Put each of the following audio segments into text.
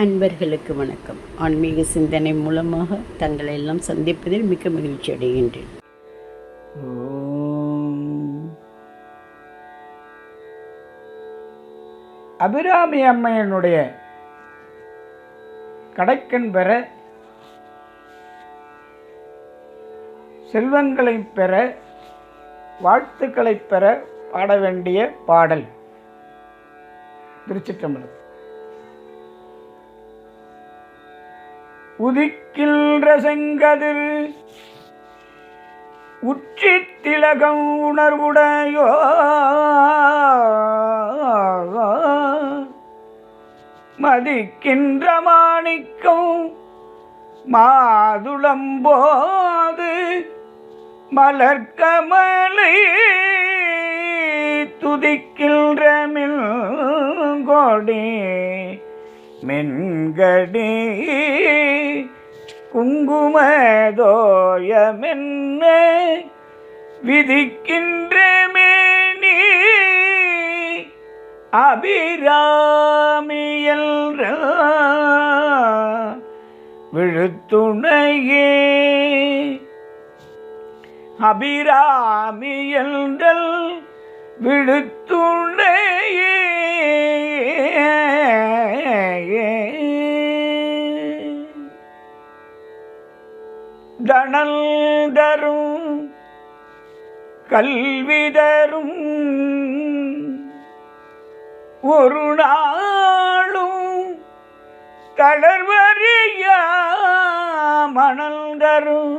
அன்பர்களுக்கு வணக்கம். ஆன்மீக சிந்தனை மூலமாக தங்களை எல்லாம் சந்திப்பதில் மிக்க மகிழ்ச்சி அடைகின்றேன். அபிராமி அம்மையனுடைய கடைக்கண் பெற செல்வங்களை பெற வாழ்த்துக்களை பெற பாட வேண்டிய பாடல். திருச்சிற்றம்பலம். உதிக்கின்ற செங்கதிர். உச்சி திலகம் உணர்வுடையோ மதிக்கின்ற மாணிக்கம் மாதுளம்போது மலர்கமலை துதிக்கின்ற மின்கொடி. மென்கடி குங்குமதோயமென்ன விதிக்கின்ற மேனி அபிராமியல் விழுத்துணையே. அபிராமியல் விழுத்துணையே. தனல் தரும் கல்விதரும் ஒரு நாளும் தளர்வறிய மணல் தரும்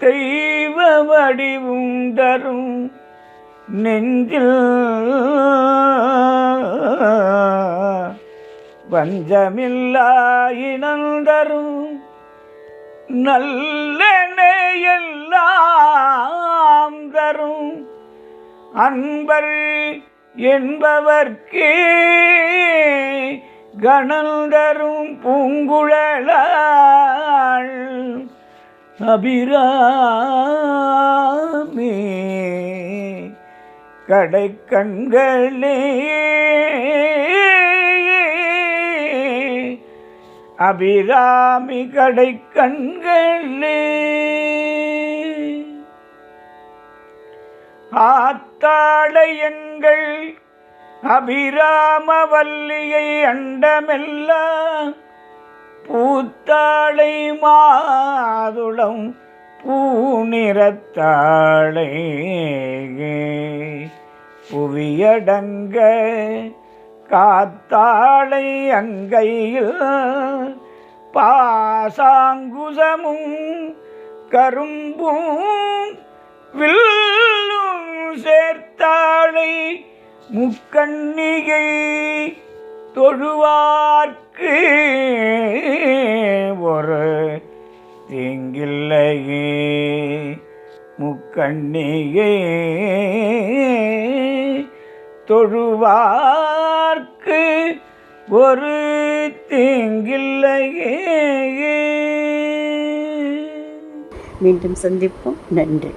தெய்வ வடிவும் தரும் நெஞ்சில் வஞ்சமில்லா இனந்தரும் நல்லெல்லாம் தரும். அன்பர் என்பவர்க்கே கணல் தரும் பூங்குழலாள் அபிராமி. கடைக்கண்களே அபிராமி கடை கடைக்கண்களே ஆத்தாளையங்கள் அபிராமவல்லியை அண்டமெல்லாம் பூத்தாளை மாதுளம் பூநிறத்தாளை. புவியடங்க காத்தாளை அங்கையில் பாசாங்குசமும் கரும்பும் வில்லும் சேர்த்தாளை முக்கண்ணிகை தொழுவார்க்கு ஒரு தீங்கில்லையே. முக்கண்ணிகை தொழுவார் ஒரு தீங்கில்லையே. மீண்டும் சந்திப்போம். நன்றி.